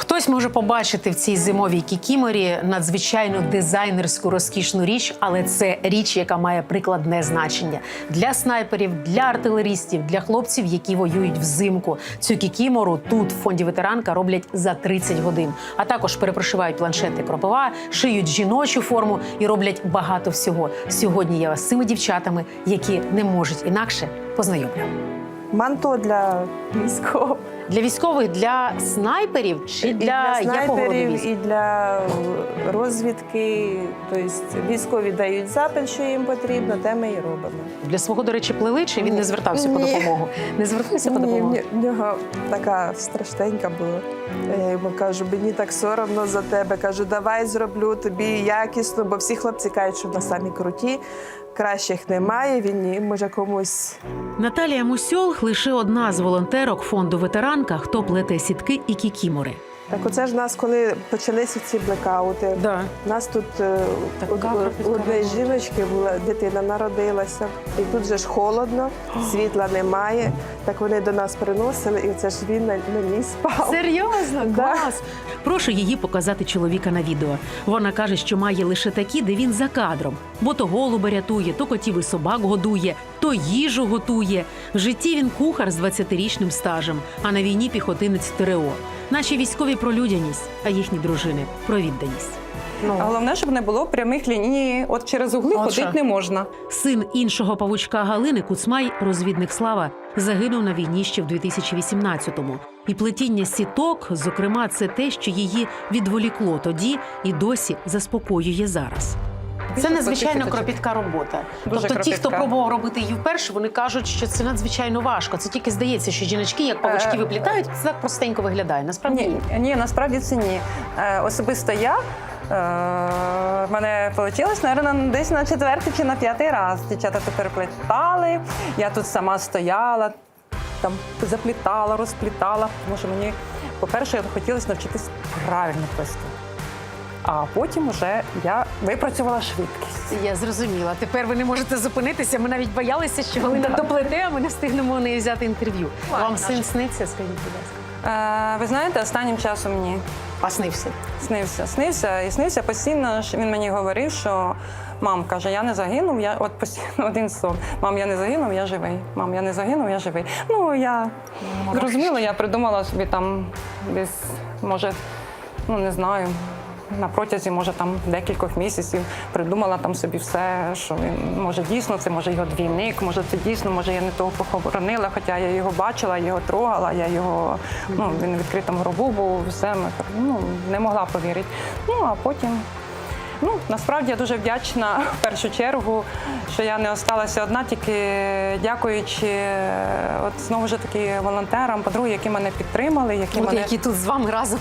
Хтось може побачити в цій зимовій кікіморі надзвичайно дизайнерську розкішну річ, але це річ, яка має прикладне значення для снайперів, для артилерістів, для хлопців, які воюють взимку. Цю кікімору тут в фонді ветеранка роблять за 30 годин. А також перепрошивають планшети кропива, шиють жіночу форму і роблять багато всього. Сьогодні я вас з цими дівчатами, які не можуть інакше, познайомлю. Манто для військових. Для військових, для снайперів чи І для, для якого снайперів, і для розвідки. Тобто військові дають запит, що їм потрібно, те ми і робимо. Для свого, до речі, плели, чи він не Ні. звертався по допомогу? Не звертався по Ні, допомогу? в нього така страшненька була. Я йому кажу, мені так соромно за тебе. Кажу, давай зроблю тобі якісно, бо всі хлопці кажуть, що на самі круті, кращих немає. Він може комусь Наталія Мусьол лише одна з волонтерок фонду ветеранка, хто плете сітки і кікімори. Так, оце ж нас, коли почалися ці блекаути. Да. У нас тут е, Така од- кропітка у однієї робота. жіночки була дитина народилася, і тут же ж холодно, світла немає. Так вони до нас приносили, і це ж він на, на ній спав. Серйозно? Да. Клас! Прошу її показати чоловіка на відео. Вона каже, що має лише такі, де він за кадром, бо то голуба рятує, то котів і собак годує, то їжу готує. В житті він кухар з 20-річним стажем, а на війні піхотинець ТРО. Наші військові про людяність, а їхні дружини про відданість. Ну, А Головне, щоб не було прямих ліній. От через угли От ходити що? не можна. Син іншого павучка Галини Куцмай, розвідник Слава, загинув на війні ще в 2018-му. І плетіння сіток, зокрема, це те, що її відволікло тоді і досі заспокоює зараз. Це надзвичайно кропітка робота. Дуже тобто, ті, хто пробував робити її вперше, вони кажуть, що це надзвичайно важко. Це тільки здається, що жіночки, як павучки, Е, виплітають, це так простенько виглядає. Насправді Ні, ні, насправді це ні. Е, особисто я. Е, в мене вийшло, мабуть, десь на четвертий чи на п'ятий раз. Дівчата тут переплітали. Я тут сама стояла, там заплітала, розплітала. Тому що мені, по-перше, хотілося навчитись правильно плести. А потім вже я випрацювала швидкість. Я зрозуміла. Тепер ви не можете зупинитися. Ми навіть боялися, що Галина доплете, а ми не встигнемо у неї взяти інтерв'ю. Вам син сниться, скажіть, будь ласка. Е, ви знаєте, останнім часом ні. А снився. Снився, снився і снився постійно. Він мені говорив, що мам каже, я не загинув. Я от постійно один сон. Мам, я не загинув, я живий. Мам, я не загинув, я живий. Ну я зрозуміло, я придумала собі там десь, може, ну не знаю. На протязі, може, там декількох місяців придумала там собі все, що він може дійсно, це може його двійник, може це дійсно, може я не того похоронила, хоча я його бачила, його трогала, я його ну він у відкритому гробу був, все ну, не могла повірити. Ну а потім. Ну, насправді я дуже вдячна в першу чергу, що я не осталася одна, тільки дякуючи от знову ж таки волонтерам, по-друге, які мене підтримали, які От мене які тут з вами разом.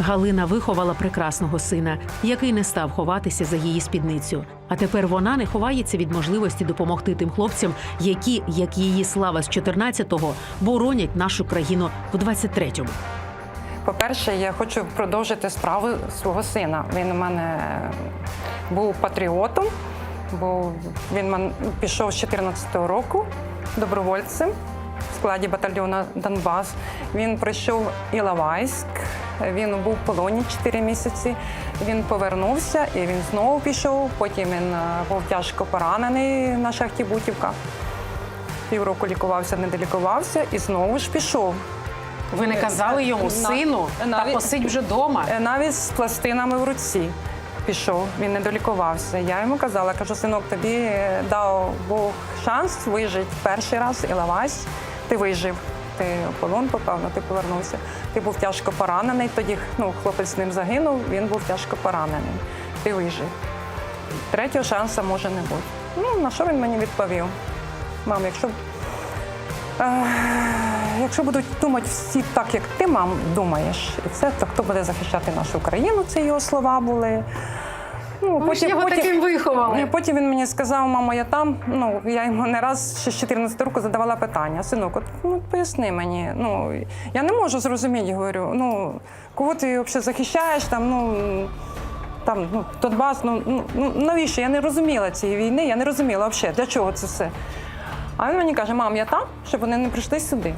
Галина виховала прекрасного сина, який не став ховатися за її спідницю. А тепер вона не ховається від можливості допомогти тим хлопцям, які, як її слава з 14-го, боронять нашу країну в 23-му. По-перше, я хочу продовжити справу свого сина. Він у мене був патріотом, бо він пішов з 14-го року добровольцем в складі батальйону Донбас. Він пройшов Іловайськ, він був в полоні 4 місяці. Він повернувся і він знову пішов. Потім він е, був тяжко поранений на шахті Бутівка. Півроку лікувався, не долікувався і знову ж пішов. Ви не казали йому сину, та посидь вже вдома. Е, Навіть з пластинами в руці пішов, він не долікувався. Я йому казала, кажу, синок, тобі е, дав Бог шанс вижити перший раз і лавась. Ти вижив. Ти полон попав, але ти повернувся. Ти був тяжко поранений. Тоді ну, хлопець з ним загинув, він був тяжко поранений. Ти вижив. Третього шансу може не бути. Ну, на що він мені відповів? Мам, якщо Е, Якщо будуть думати всі так, як ти, мам, думаєш, і це, то хто буде захищати нашу країну? Це його слова були. Ну, Ви ж його таким виховали. І потім він мені сказав, мамо, я там. Ну, я йому не раз ще з 14 року задавала питання. Синок, от, ну, поясни мені. Ну, я не можу зрозуміти, говорю, ну, кого ти взагалі захищаєш там, ну. Там, ну, Донбас, ну, ну, ну навіщо? Я не розуміла цієї війни, я не розуміла взагалі, для чого це все. А він мені каже, мам, я там, щоб вони не прийшли сюди.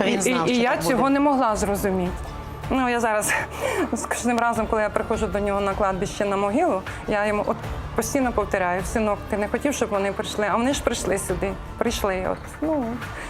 Він знав, і і що я буде. цього не могла зрозуміти. Ну, я зараз з кожним разом, коли я приходжу до нього на кладбище на могилу, я йому от постійно повторяю, синок, ти не хотів, щоб вони прийшли, а вони ж прийшли сюди. Прийшли. От, ну,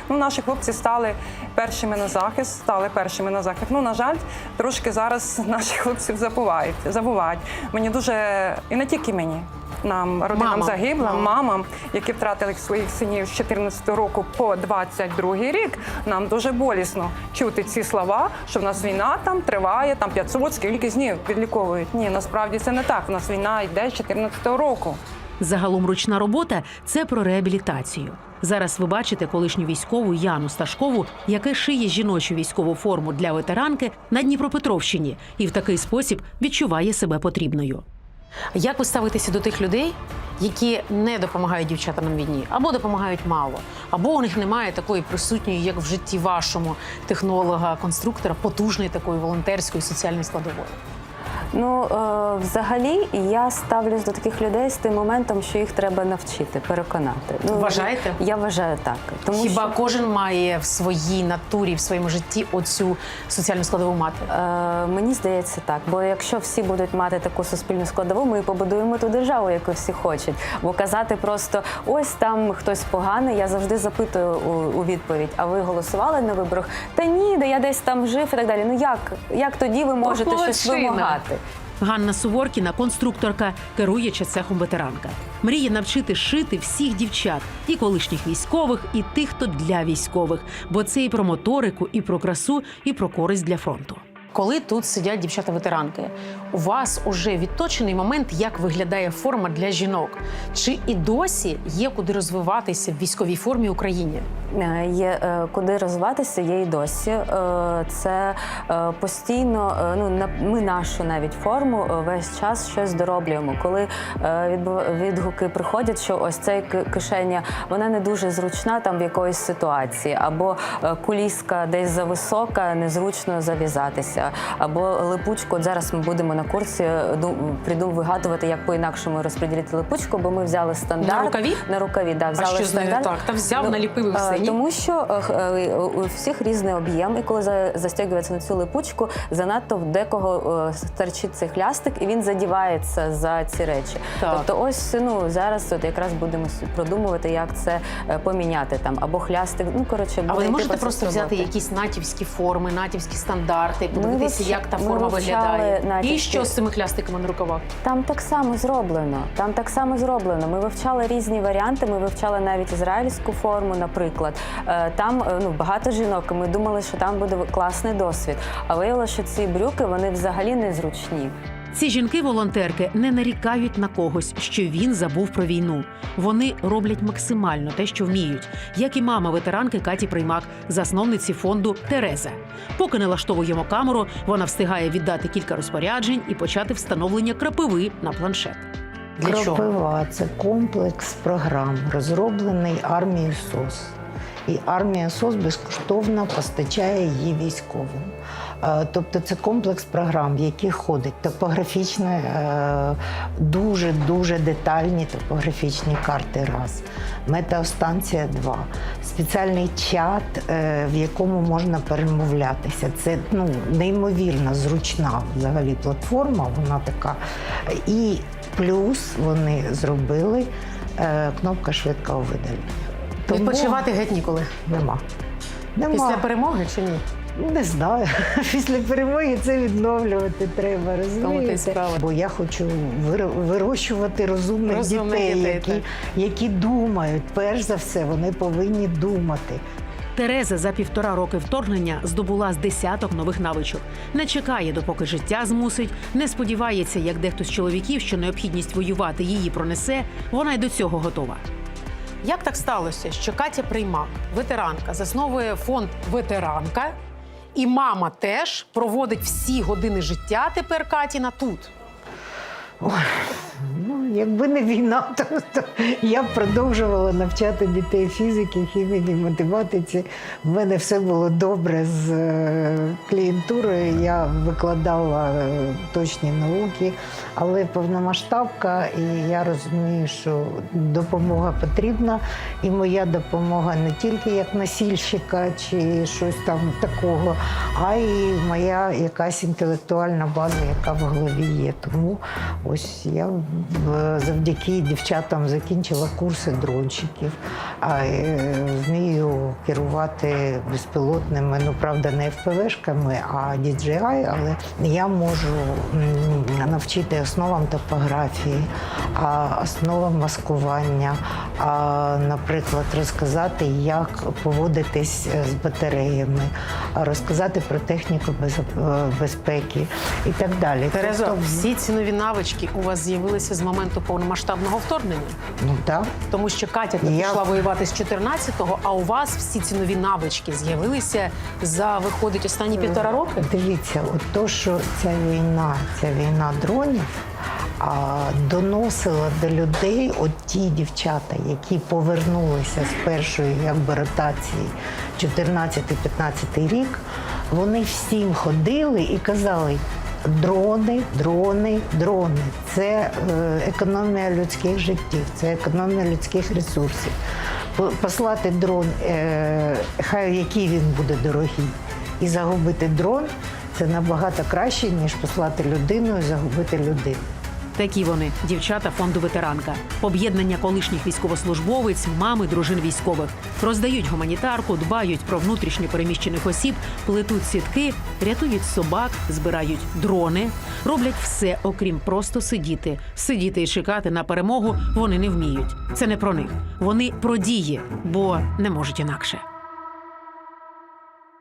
ну, наші хлопці стали першими на захист, стали першими на захист. Ну, на жаль, трошки зараз наші хлопці забувають. забувають. Мені дуже, і не тільки мені. Нам, родинам Мамам. загиблим, Мамам. мамам, які втратили своїх синів з 14 року по 22 рік, нам дуже болісно чути ці слова, що в нас війна там триває, там 500, скільки днів відліковують. Ні, насправді це не так. У нас війна йде з 14 року. Загалом ручна робота це про реабілітацію. Зараз ви бачите колишню військову Яну Сташкову, яка шиє жіночу військову форму для ветеранки на Дніпропетровщині і в такий спосіб відчуває себе потрібною. Як ви ставитеся до тих людей, які не допомагають дівчатам на війні, або допомагають мало, або у них немає такої присутньої, як в житті вашому технолога, конструктора, потужної такої волонтерської соціальної складової? Ну, е, взагалі, я ставлюсь до таких людей з тим моментом, що їх треба навчити, переконати. Ну, Вважаєте? Я вважаю так. Тому Хіба що, кожен має в своїй натурі, в своєму житті оцю соціальну складову мати? е, мені здається так. Бо якщо всі будуть мати таку суспільну складову, ми побудуємо ту державу, яку всі хочуть. Бо казати просто ось там хтось поганий, я завжди запитую у, у відповідь: а ви голосували на виборах? Та ні, де я десь там жив і так далі. Ну як? Як тоді ви можете щось вимагати? Ганна Суворкіна, конструкторка, керуюча цехом ветеранка. Мріє навчити шити всіх дівчат, і колишніх військових, і тих, хто для військових. Бо це і про моторику, і про красу, і про користь для фронту. Коли тут сидять дівчата-ветеранки, у вас уже відточений момент, як виглядає форма для жінок. Чи і досі є куди розвиватися в військовій формі Україні? Е, Є е, куди розвиватися, є і досі. Е, Це постійно, ну ми нашу навіть форму весь час щось дороблюємо. Коли відгуки приходять, що ось ки- кишеня вона не дуже зручна там в якоїсь ситуації, або куліска десь зависока, незручно зав'язатися, або липучку. От зараз ми будемо на курсі е, ду- придум вигадувати, як по-інакшому розподілити липучку, бо ми взяли стандарт На рукаві? На рукаві, да, взяли що стандарт. так? Та взяв, Ну, наліпив і все, е, ні? Тому що е, е, у всіх різний об'єм, і коли за- застягується на цю липучку, занадто в декого е, стерчить цей хлястик, і він задівається за ці речі. Так. Тобто, ось ну зараз от якраз будемо продумувати, як це е, поміняти там або хлястик. Ну коротше, А ви можете просто взяти якісь натівські форми, натівські стандарти, подивитися, вивча- як та форма виглядає. виглядає. І що з цими хлястиками на рукавах? Там так само зроблено. Там так само зроблено. Ми вивчали різні варіанти. Ми вивчали навіть ізраїльську форму, наприклад. Е, Там е, ну багато жінок. і Ми думали, що там буде класний досвід. А виявилося, що ці брюки вони взагалі незручні. Ці жінки-волонтерки не нарікають на когось, що він забув про війну. Вони роблять максимально те, що вміють, як і мама ветеранки Каті Приймак, засновниці фонду Тереза. Поки налаштовуємо камеру, вона встигає віддати кілька розпоряджень і почати встановлення крапиви на планшет. Для? Кропива це комплекс програм, розроблений армією СОС. І армія СОС безкоштовно постачає її військовим. Е, Тобто це комплекс програм, в яких ходить топографічні, дуже дуже детальні топографічні карти. Раз метеостанція два, спеціальний чат, е, в якому можна перемовлятися. Це ну неймовірно зручна взагалі платформа. Вона така. І плюс вони зробили е, кнопка швидкого видалення. Тому Відпочивати геть ніколи. нема. Нема. Після перемоги чи ні? Не знаю. Після перемоги це відновлювати треба, розумієте? справа. Бо я хочу вир- вирощувати розумних, Розумних дітей, дітей, які, так. які думають. Перш за все, вони повинні думати. Тереза за півтора роки вторгнення здобула з десяток нових навичок. Не чекає, допоки життя змусить, не сподівається, як дехто з чоловіків, що необхідність воювати її пронесе. Вона й до цього готова. Як так сталося, що Катя Приймак, ветеранка, засновує фонд Ветеранка, і мама теж проводить всі години життя тепер Катіна тут. Ну, якби не війна, то, то я б продовжувала навчати дітей фізики, хімії, математиці. В мене все було добре з е, клієнтурою. Я викладала е, точні науки, але повномасштабка, і я розумію, що допомога потрібна. І моя допомога не тільки як носільщика чи щось там такого, а й моя якась інтелектуальна база, яка в голові є. Тому ось я завдяки дівчатам закінчила курси дрончиків, а е, вмію керувати безпілотними, ну правда, не FPV-шками, а DJI, але я можу навчити основам топографії, а, основам маскування, наприклад, розказати, як поводитись е, з батареями, а, розказати про техніку е, безпеки і так далі. Терезо, Тобто, всі ці нові навички у вас з'явилися з моменту повномасштабного вторгнення, ну так. тому що Катя Я- пішла воювати з 14-го, а у вас всі ці нові навички з'явилися за виходить останні півтора роки. Дивіться, от то, що ця війна, ця війна дронів доносила до людей от ті дівчата, які повернулися з першої якби, ротації 14-15 рік, вони всім ходили і казали. Дрони, дрони, дрони. Це е, економія людських життів, це економія людських ресурсів. Послати дрон, е, хай який він буде дорогий, і загубити дрон це набагато краще, ніж послати людину і загубити людину. Такі вони, дівчата фонду ветеранка, об'єднання колишніх військовослужбовиць, мами, дружин військових, роздають гуманітарку, дбають про внутрішньо переміщених осіб, плетуть сітки, рятують собак, збирають дрони, роблять все, окрім просто сидіти. Сидіти і чекати на перемогу вони не вміють. Це не про них. Вони про дії, бо не можуть інакше.